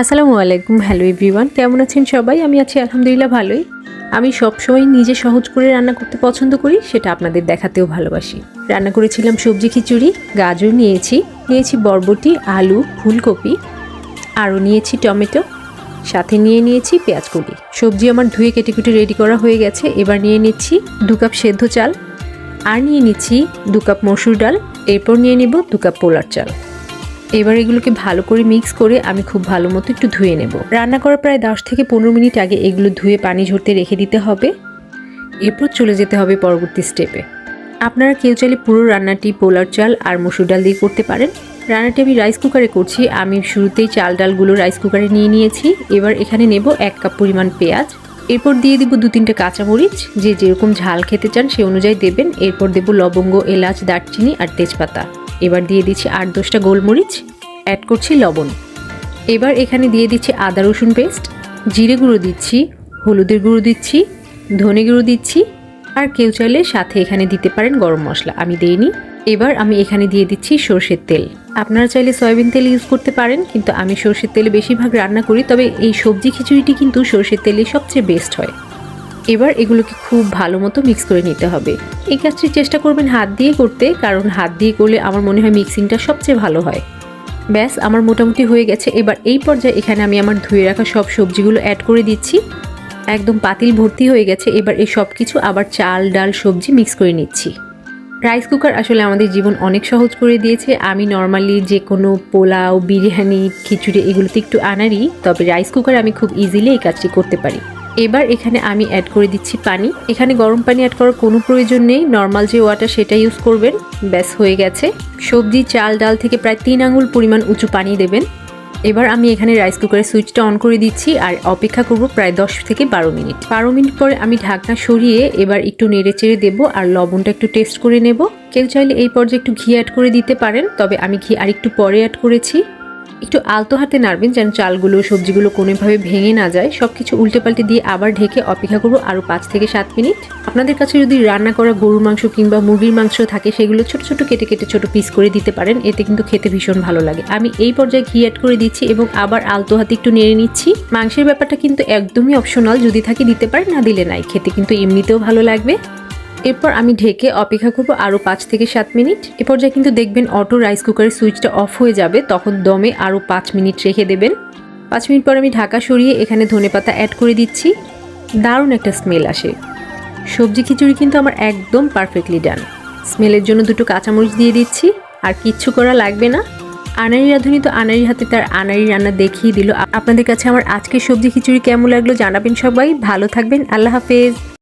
আসসালামু আলাইকুম, hello everyone. কেমন আছেন সবাই? আমি আছি আলহামদুলিল্লাহ ভালোই। আমি সবসময় নিজে সহজ করে রান্না করতে পছন্দ করি, সেটা আপনাদের দেখাতেও ভালোবাসি। রান্না করেছিলাম সবজি খিচুড়ি, গাজর নিয়েছি নিয়েছি বরবটি, আলু, ফুলকপি, আরও নিয়েছি টমেটো, সাথে নিয়ে নিয়েছি পেঁয়াজ কলি সবজি আমার ধুয়ে কেটে কুটে রেডি করা হয়ে গেছে, এবার নিয়ে নিচ্ছি দু কাপ সেদ্ধ চাল, আর নিয়ে নিচ্ছি দু কাপ মসুর ডাল, এরপর নিয়ে নিব দু কাপ পোলার চাল। এবার এগুলোকে ভালো করে মিক্স করে আমি খুব ভালো মতো একটু ধুয়ে নেব। রান্না করার প্রায় দশ থেকে পনেরো মিনিট আগে এগুলো ধুয়ে পানি ঝরতে রেখে দিতে হবে। এরপর চলে যেতে হবে পরবর্তী স্টেপে আপনারা কেউ চাইলে পুরো রান্নাটি পোলার চাল আর মসুর ডাল দিয়ে করতে পারেন। রান্নাটি আমি রাইস কুকারে করছি। আমি শুরুতেই চাল ডালগুলো রাইস কুকারে নিয়ে নিয়েছি। এবার এখানে নেব এক কাপ পরিমাণ পেঁয়াজ। এরপর দিয়ে দিব দু তিনটে কাঁচামরিচ। যে যেরকম ঝাল খেতে চান সে অনুযায়ী দেবেন। এরপর দেব লবঙ্গ, এলাচ, দারচিনি আর তেজপাতা। এবার দিয়ে দিচ্ছি আট দশটা গোলমরিচ অ্যাড করছি লবণ। এবার এখানে দিয়ে দিচ্ছি আদা রসুন পেস্ট জিরে গুঁড়ো দিচ্ছি, হলুদের গুঁড়ো দিচ্ছি, ধনে গুঁড়ো দিচ্ছি, আর কেউ চাইলে সাথে এখানে দিতে পারেন গরম মশলা, আমি দিইনি। এবার আমি এখানে দিয়ে দিচ্ছি সর্ষের তেল। আপনারা চাইলে সয়াবিন তেল ইউজ করতে পারেন, কিন্তু আমি সর্ষের তেলে বেশিরভাগ রান্না করি, তবে এই সবজি খিচুড়িটি কিন্তু সর্ষের তেলে সবচেয়ে বেস্ট হয়। এবার এগুলোকে খুব ভালো মতো মিক্স করে নিতে হবে। এই কাজটি চেষ্টা করবেন হাত দিয়ে করতে, কারণ হাত দিয়ে করলে আমার মনে হয় মিক্সিংটা সবচেয়ে ভালো হয়। ব্যাস, আমার মোটামুটি হয়ে গেছে। এবার এই পর্যায়ে এখানে আমি আমার ধুয়ে রাখা সব সবজিগুলো অ্যাড করে দিচ্ছি। একদম পাতিল ভর্তি হয়ে গেছে। এবার এই সব কিছু আবার চাল, ডাল, সবজি মিক্স করে নিচ্ছি। রাইস কুকার আসলে আমাদের জীবন অনেক সহজ করে দিয়েছে। আমি নর্মালি যে কোনো পোলাও, বিরিয়ানি, খিচুড়ি এগুলোতে একটু আনারই, তবে রাইস কুকার আমি খুব ইজিলি এই কাজটি করতে পারি। এবার এখানে আমি অ্যাড করে দিচ্ছি পানি। এখানে গরম পানি অ্যাড করার কোনো প্রয়োজন নেই। নর্মাল যে ওয়াটার সেটা ইউজ করবেন। ব্যাস, হয়ে গেছে। সবজি, চাল, ডাল থেকে প্রায় তিন আঙুল পরিমাণ উঁচু পানি দেবেন। এবার আমি এখানে রাইস কুকারের সুইচটা অন করে দিচ্ছি আর অপেক্ষা করব প্রায় দশ থেকে বারো মিনিট। বারো মিনিট পরে আমি ঢাকনা সরিয়ে এবার একটু নেড়ে চেড়ে দেবো আর লবণটা একটু টেস্ট করে নেব। কেউ চাইলে এই পর্যায়ে একটু ঘি অ্যাড করে দিতে পারেন, তবে আমি ঘি আর একটু পরে অ্যাড করেছি। একটু আলতো হাতে নাড়বেন যেন চালগুলো, সবজিগুলো কোনোভাবে ভেঙে না যায়। সব কিছু উল্টে পাল্টে দিয়ে আবার ঢেকে অপেক্ষা করব আরও পাঁচ থেকে সাত মিনিট। আপনাদের কাছে যদি রান্না করা গরুর মাংস কিংবা মুরগির মাংস থাকে, সেগুলো ছোট ছোট কেটে কেটে ছোট পিস করে দিতে পারেন। এতে কিন্তু খেতে ভীষণ ভালো লাগে। আমি এই পর্যায়ে ঘি অ্যাড করে দিচ্ছি এবং আবার আলতো হাতে একটু নেড়ে নিচ্ছি। মাংসের ব্যাপারটা কিন্তু একদমই অপশনাল যদি থাকে দিতে পারেন, না দিলে নাই। খেতে কিন্তু এমনিতেও ভালো লাগবে। এরপর আমি ঢেকে অপেক্ষা করব আরও পাঁচ থেকে সাত মিনিট। এ পর্যায়ে কিন্তু দেখবেন অটো রাইস কুকারের সুইচটা অফ হয়ে যাবে, তখন দমে আরও পাঁচ মিনিট রেখে দেবেন। পাঁচ মিনিট পর আমি ঢাকা সরিয়ে এখানে ধনেপাতা অ্যাড করে দিচ্ছি। দারুণ একটা স্মেল আসে। সবজি খিচুড়ি কিন্তু আমার একদম পারফেক্টলি ডান স্মেলের জন্য দুটো কাঁচামরিচ দিয়ে দিচ্ছি, আর কিচ্ছু করা লাগবে না। আনারি রাঁধুনি তো আনারি হাতে তার আনারি রান্না দেখিয়ে দিল। আপনাদের কাছে আমার আজকের সবজি খিচুড়ি কেমন লাগল জানাবেন সবাই। ভালো থাকবেন, আল্লাহ হাফেজ।